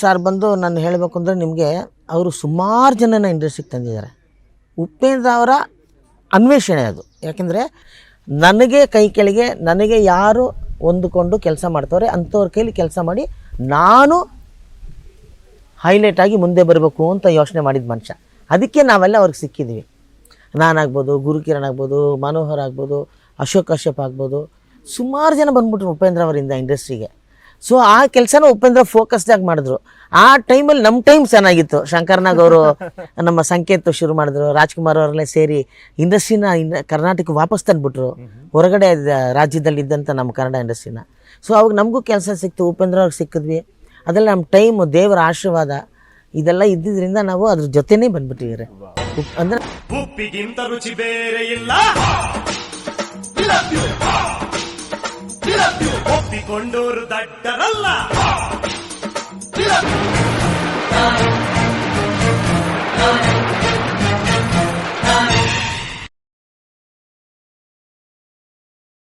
Sir ಬಂದು ನಾನು ಹೇಳಬೇಕು ಅಂದರೆ ನಿಮಗೆ ಅವರು ಸುಮಾರು ಜನನ ಇಂಡಸ್ಟ್ರಿಗೆ ತಂದಿದ್ದಾರೆ. ಉಪೇಂದ್ರ ಅವರ ಅನ್ವೇಷಣೆ ಅದು. ಯಾಕೆಂದರೆ ನನಗೆ ಕೈ ಕೆಳಗೆ, ನನಗೆ ಯಾರು ಹೊಂದಿಕೊಂಡು ಕೆಲಸ ಮಾಡ್ತವ್ರೆ, ಅಂಥವ್ರ ಕೈಲಿ ಕೆಲಸ ಮಾಡಿ ನಾನು ಹೈಲೈಟ್ ಆಗಿ ಮುಂದೆ ಬರಬೇಕು ಅಂತ ಯೋಚನೆ ಮಾಡಿದ ಮನುಷ್ಯ. ಅದಕ್ಕೆ ನಾವೆಲ್ಲ ಅವ್ರಿಗೆ ಸಿಕ್ಕಿದ್ವಿ. ನಾನಾಗ್ಬೋದು, ಗುರುಕಿರಣ್ ಆಗ್ಬೋದು, ಮನೋಹರ್ ಆಗ್ಬೋದು, ಅಶೋಕ್ ಕಶ್ಯಪ್ ಆಗ್ಬೋದು. ಸುಮಾರು ಜನ ಬಂದ್ಬಿಟ್ರು ಉಪೇಂದ್ರ ಅವರಿಂದ ಇಂಡಸ್ಟ್ರಿಗೆ. ಸೊ ಆ ಕೆಲಸನ ಉಪೇಂದ್ರ ಫೋಕಸ್ಡಾಗಿ ಮಾಡಿದ್ರು. ಆ ಟೈಮಲ್ಲಿ ನಮ್ಮ ಟೈಮ್ ಚೆನ್ನಾಗಿತ್ತು. ಶಂಕರ್ನಾಗ್ ಅವರು ನಮ್ಮ ಸಂಕೇತ ಶುರು ಮಾಡಿದ್ರು. ರಾಜ್ಕುಮಾರ್ ಅವರೆಲ್ಲ ಸೇರಿ ಇಂಡಸ್ಟ್ರಿನ ಇನ್ನ ಕರ್ನಾಟಕ ವಾಪಸ್ ತಂದ್ಬಿಟ್ರು. ಹೊರಗಡೆ ರಾಜ್ಯದಲ್ಲಿ ಇದ್ದಂಥ ನಮ್ಮ ಕನ್ನಡ ಇಂಡಸ್ಟ್ರಿನ. ಸೊ ಅವಾಗ ನಮಗೂ ಕೆಲಸ ಸಿಕ್ತು. ಉಪೇಂದ್ರ ಅವ್ರಿಗೆ ಸಿಕ್ಕಿದ್ವಿ. ಅದೆಲ್ಲ ನಮ್ಮ ಟೈಮು ದೇವರ ಆಶೀರ್ವಾದ ಇದೆಲ್ಲ ಇದ್ದಿದ್ರಿಂದ ನಾವು ಅದ್ರ ಜೊತೆನೇ ಬಂದ್ಬಿಟ್ಟಿದ್ದಾರೆ. ಅಂದ್ರೆ ಉಪ್ಪಿಗಿಂತ ರುಚಿ ಬೇರೆ ಇಲ್ಲ. ಒಪ್ಪಿಕೊಂಡೋರು ದಡ್ಡರಲ್ಲ